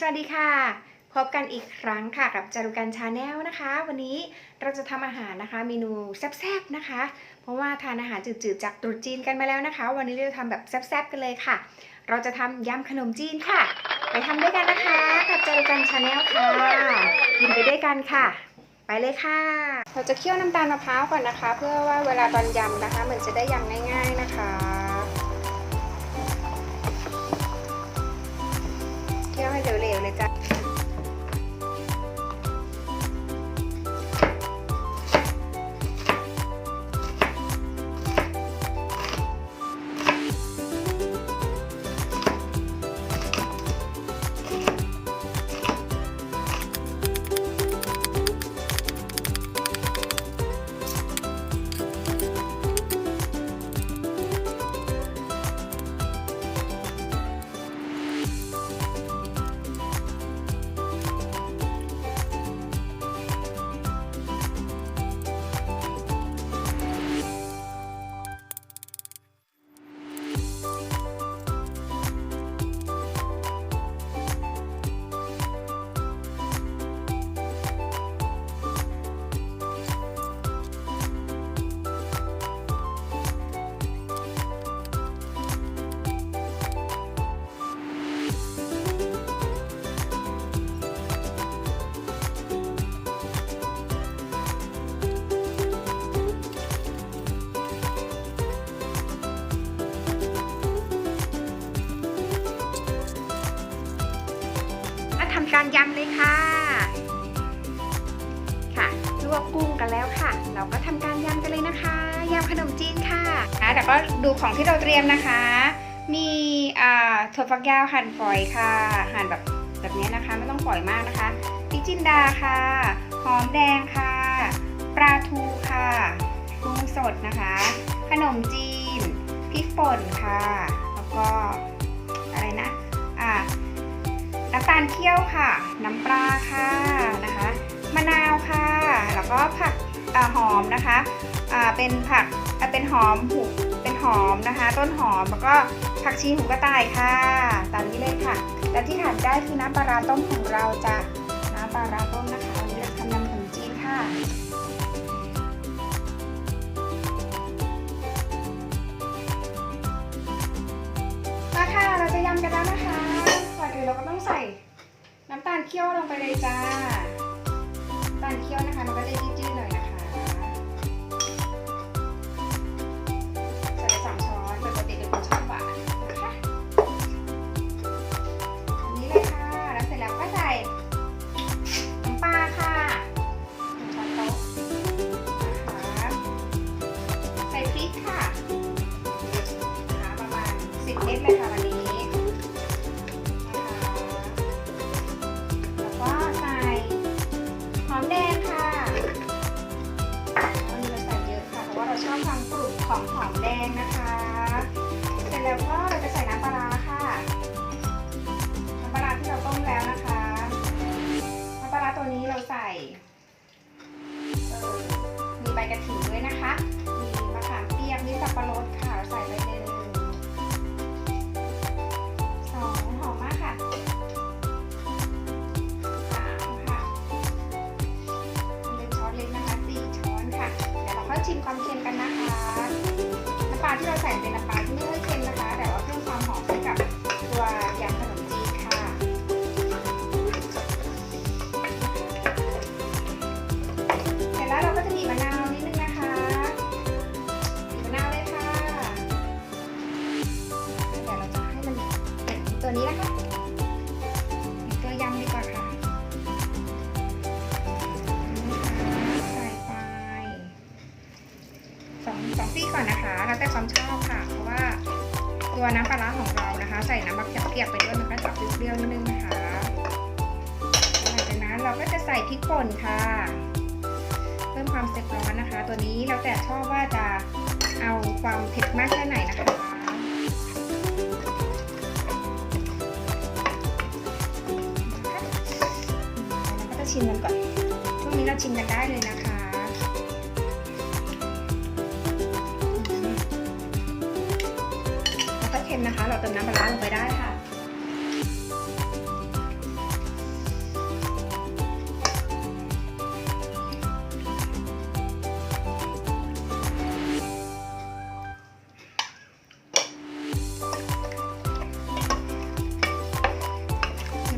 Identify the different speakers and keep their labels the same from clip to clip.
Speaker 1: สวัสดีค่ะ พบกันอีกครั้งค่ะกับจารุกันชาแนลนะคะ วันนี้เราจะทำอาหารนะคะเมนูแซ่บๆนะคะ เพราะว่าทานอาหารจืดๆจากตรุษจีนกันมาแล้วนะคะ วันนี้เราจะทำแบบแซ่บๆกันเลยค่ะ เราจะทำยำขนมจีนค่ะ ไปทำด้วยกันนะคะ กับจารุกันชาแนลค่ะกินไปด้วยกันค่ะ ไปเลยค่ะ เราจะเคี่ยวน้ำตาลมะพร้าวก่อนนะคะ เพื่อว่าเวลาตอนยำนะคะ มันจะได้ยำง่าย ๆนะคะ เคี่ยวให้เร็วๆเลยจ้ะ การยำเลยค่ะ ค่ะลวกกุ้งกันแล้วค่ะ เราก็ทำการยำกันเลยนะคะยำขนมจีนค่ะนะแต่ก็ดูของที่เราเตรียมนะคะ มีอ่าถั่วฝักยาวหั่นฝอยค่ะ หั่นแบบแบบนี้นะคะ ไม่ต้องฝอยมากนะคะพริกจินดาค่ะหอมแดงค่ะ ปลาทูค่ะกุ้งสดนะคะ ขนมจีนพริกป่นค่ะ แล้วก็อะไรนะอ่า น้ำตาลเคี่ยวค่ะ น้ำปลาค่ะนะคะ มะนาวค่ะ แล้วก็ผักอหอมนะคะเป็นผักเป็นหอมหูเป็นหอมนะคะ ต้นหอมแล้วก็ผักชีหูกระต่ายค่ะ ตามนี้เลยค่ะ และที่ขาดได้คือน้ำปลาร้าต้มของเราจะน้ำปลาร้าต้มนะคะวันนี้เราทำยำขนมจีนค่ะมาค่ะเราจะยำกันแล้วนะคะ ก็ต้องใส่น้ำตาลเคี่ยวลงไปเลยจ้าตาลเคี่ยวนะคะมันก็จะยืดๆหน่อยนะคะใส่สองช้อนโดยปกติเป็นคนชอบหวานนะคะอันนี้เลยค่ะแล้วเสร็จแล้วก็ใส่น้ำปลาค่ะหนึ่งช้อนโต๊ะนะคะใส่พริกค่ะนะคะประมาณ10เม็ดเลยค่ะวันนี้ สองซี่ก่อนนะคะแล้วแต่ความชอบค่ะ เพราะว่าตัวน้ำปลาร้าของเรานะคะ ใส่น้ำมะเขือเปียกไปด้วยมันก็จะเปรี้ยวนิดนึงนะคะหลังจากนั้นเราก็จะใส่พริกป่นค่ะ เพิ่มความเผ็ดร้อนนะคะ ตัวนี้แล้วแต่ชอบว่าจะเอาความเผ็ดมากแค่ไหนนะคะเราก็จะชิมกันก่อนช่วงนี้เราชิมกันได้เลยนะคะ เราเติมน้ำปลาลงไปได้ค่ะ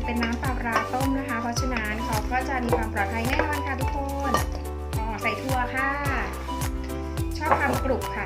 Speaker 1: เป็นน้ำปลาปลาต้มนะคะ เพราะฉะนั้นเขาก็จะมีความปลอดภัยแน่นอนค่ะทุกคนใส่ถั่วค่ะ ชอบความกรุบค่ะ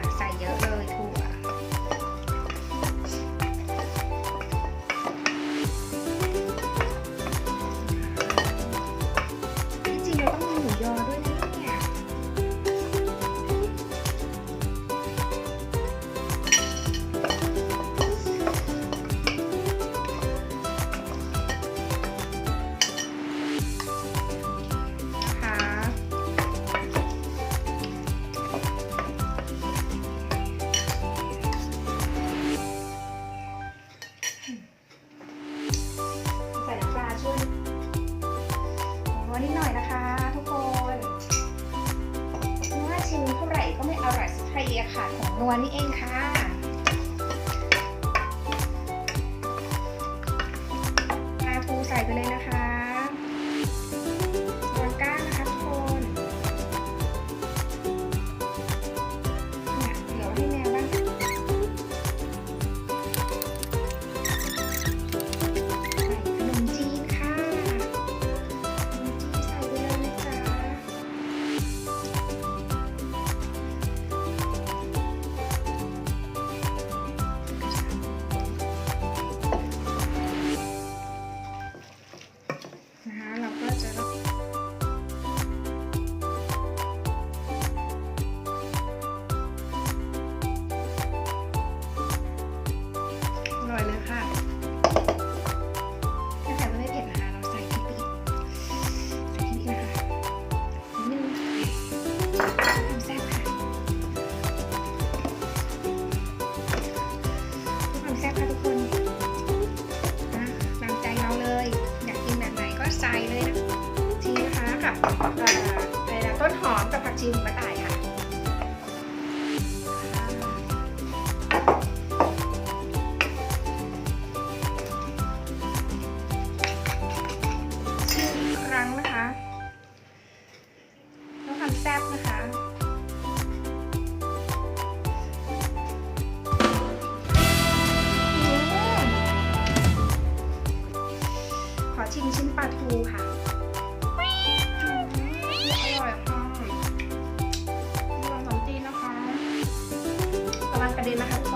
Speaker 1: วันนี้เองค่ะ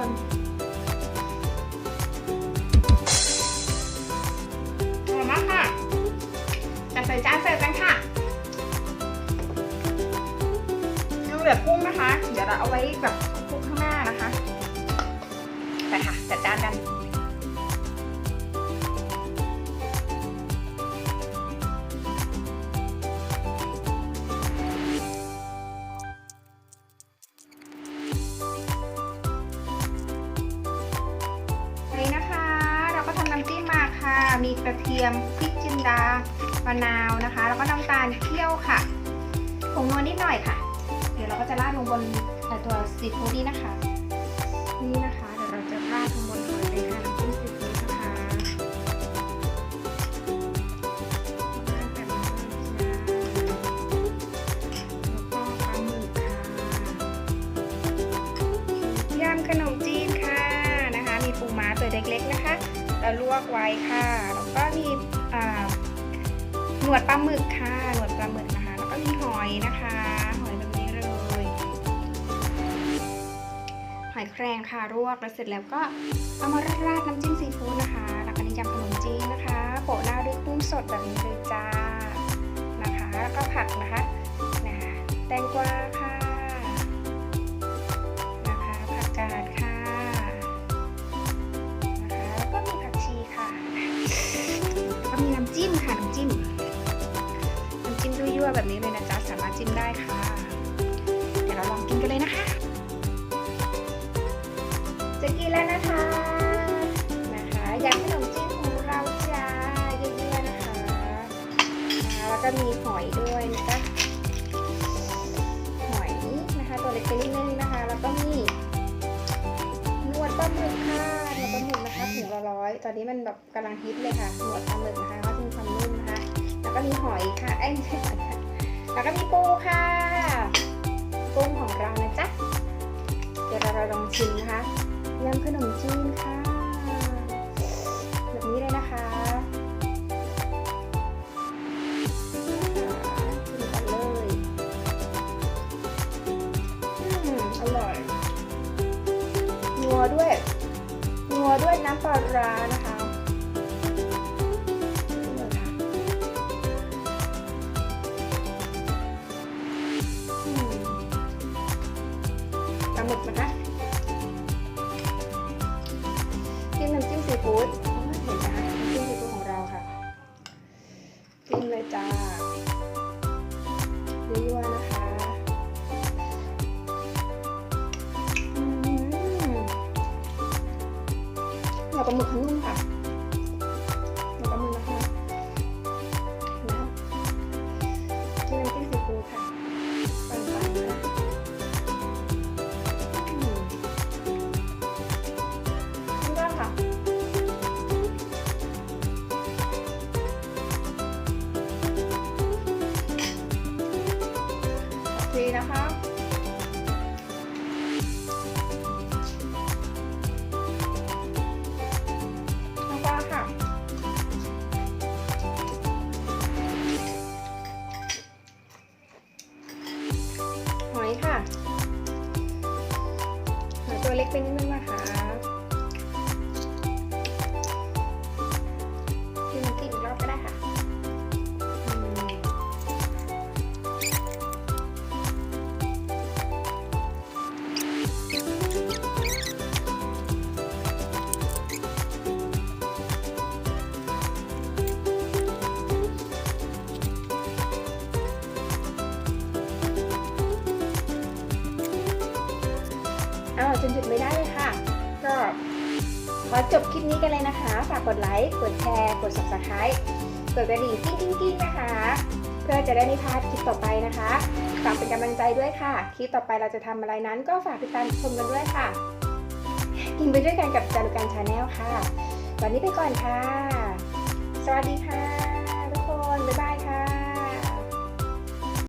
Speaker 1: ก ระเทียมพริกจินดามะนาวนะคะ แล้วก็น้ำตาลเคี่ยวค่ะผงนัวนิดหน่อยค่ะ เดี๋ยวเราก็จะราดลงบนตัวซีฟู้ดนี่นะคะ นี่นะคะ เดี๋ยวเราจะราดลงบนหอยเลยค่ะน้ำจิ้มซีฟู้ดนะคะแลยจ้วก็ปลาหมึกค่ะยำขนมจีนค่ะนะคะ มีปูม้าตัวเล็กๆนะคะ เราลวกไว้ค่ะ ก็มีหนวดปลาหมึกค่ะ หนวดปลาหมึกนะคะ แล้วก็มีหอยนะคะ หอยแบบนี้เลย หอยแครงค่ะลวกแล้วเสร็จแล้วก็เอามาราดน้ำจิ้มซีฟู้ดนะคะแล้วก็นี่ยำขนมจีนนะคะ โปะหน้าด้วยกุ้งสดแบบนี้เลยจ้า นะคะ แล้วก็ผักนะคะนะคะแตงกวาค่ะ แบบนี้เลยนะจ๊ะสามารถจิ้มได้ค่ะ เดี๋ยวเราลองกินกันเลยนะคะ จะกินแล้วนะคะนะคะยำขนมจีนของเราจ้ายั่วๆนะคะนะคะแล้วก็มีหอยด้วยนะจ๊ะหอยนะคะตัวเล็กๆนิดนึงนะคะ แล้วก็มีนวดปลาหมึกค่ะนวดปลาหมึกนะคะถุงละร้อยตอนนี้มันแบบกำลังฮิตเลยค่ะนวดปลาหมึกนะคะก็จะมีความนุ่มนะคะแล้วก็มีหอยค่ะไอ้ไม่ใช่หอยค่ะ แล้วก็มีปูค่ะกุ้งของเรานะจ๊ะ เดี๋ยวเราลองชิมนะคะยำขนมจีนค่ะแบบนี้เลยนะคะ Sağlıkla kal. ขอจบคลิปนี้กันเลยนะคะ ฝากกดไลค์ กดแชร์ กด subscribe กดกระดิ่งกิ้งกิ้งกิ้งนะคะ เพื่อจะได้ไม่พลาดคลิปต่อไปนะคะ ฝากเป็นกำลังใจด้วยค่ะ คลิปต่อไปเราจะทำอะไรนั้น ก็ฝากติดตามชมกันด้วยค่ะ กินไปด้วยกันกับจารุการชาแนลค่ะ วันนี้ไปก่อนค่ะ สวัสดีค่ะ